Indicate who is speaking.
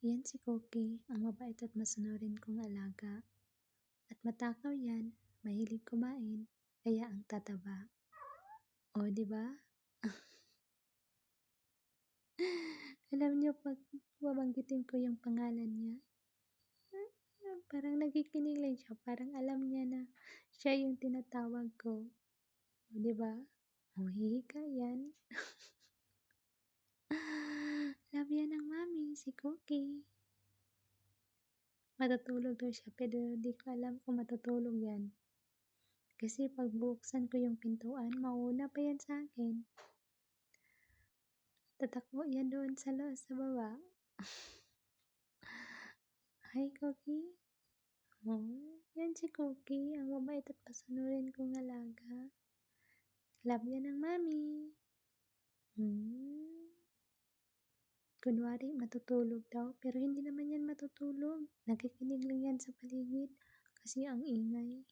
Speaker 1: Yan si Cookie, ang mabait at masunurin kong alaga. At matakaw yan, mahilig kumain, kaya ang tataba. O, di ba? Alam niyo, pag babanggitin ko yung pangalan niya, parang nagikinig lang siya. Parang alam niya na siya yung tinatawag ko. O, di ba? O, hihiga yan. Love yan ng mami, si Cookie. Matutulog daw siya, pero di ko alam kung matutulog yan. Kasi pag buksan ko yung pintuan, mauna pa yan sa akin. Tatakbo yan doon sa, lo- sa baba. Hi, Cookie. Oh, yan si Cookie, ang mabait at pasanurin kong alaga. Love yan ng mami. Hmm. Kunwari, matutulog daw, pero hindi naman yan matutulog. Nakikinig lang yan sa paligid kasi ang ingay.